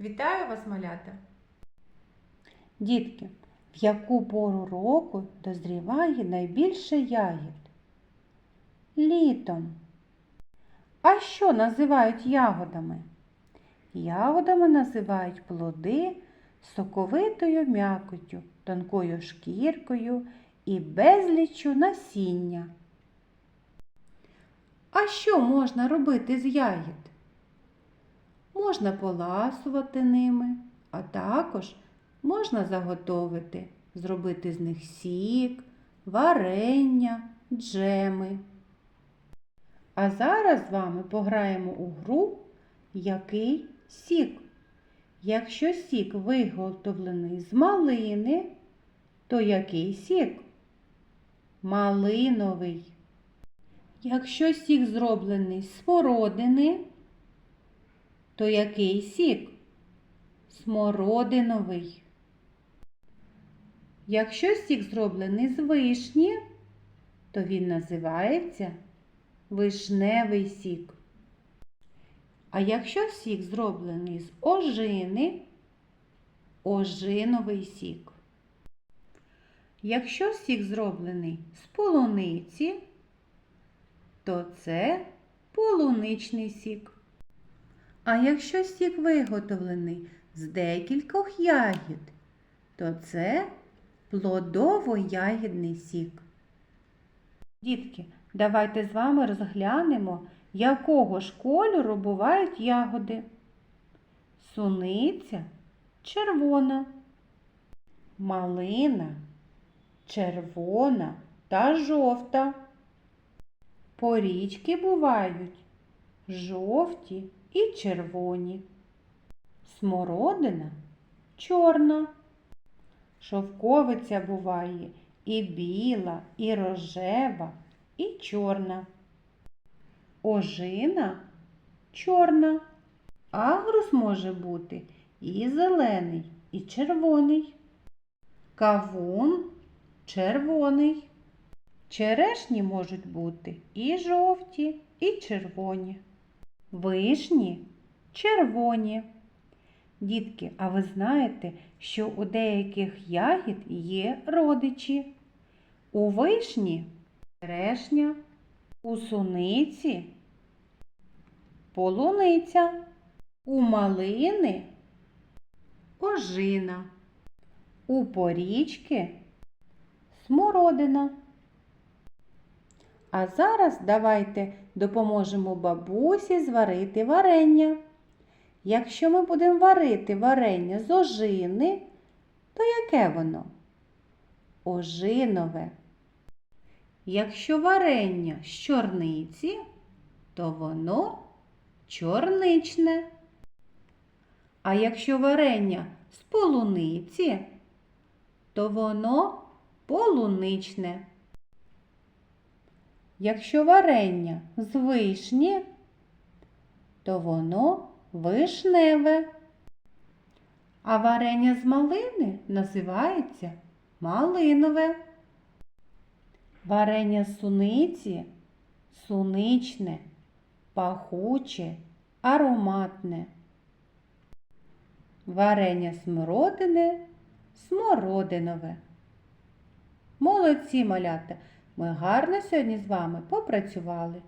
Вітаю вас, малята! Дітки, в яку пору року дозріває найбільше ягід? Літом. А що називають ягодами? Ягодами називають плоди соковитою м'якоттю, тонкою шкіркою і безліччю насіння. А що можна робити з ягід? Можна поласувати ними, а також можна заготовити, зробити з них сік, варення, джеми. А зараз з вами пограємо у гру Який сік. Якщо сік виготовлений з малини, то який сік? Малиновий. Якщо сік зроблений з смородини, то який сік? Смородиновий. Якщо сік зроблений з вишні, то він називається вишневий сік. А якщо сік зроблений з ожини, ожиновий сік. Якщо сік зроблений з полуниці, то це полуничний сік. А якщо сік виготовлений з декількох ягід, то це плодово-ягідний сік. Дітки, давайте з вами розглянемо, якого ж кольору бувають ягоди. Суниця червона, малина червона та жовта. Порічки бувають жовті і червоні. Смородина чорна. Шовковиця буває і біла, і рожева, і чорна. Ожина чорна. Агрус може бути і зелений, і червоний. Кавун червоний. Черешні можуть бути і жовті, і червоні. Вишні червоні. Дітки, а ви знаєте, що у деяких ягід є родичі? У вишні черешня, у суниці полуниця, у малини ожина, у порічки смородина. А зараз давайте допоможемо бабусі зварити варення. Якщо ми будемо варити варення з ожини, то яке воно? Ожинове. Якщо варення з чорниці, то воно чорничне. А якщо варення з полуниці, то воно полуничне. Якщо варення з вишні, то воно вишневе. А варення з малини називається малинове. Варення з суниці суничне, пахуче, ароматне. Варення смородини смородинове. Молодці малята! Ми гарно сьогодні з вами попрацювали.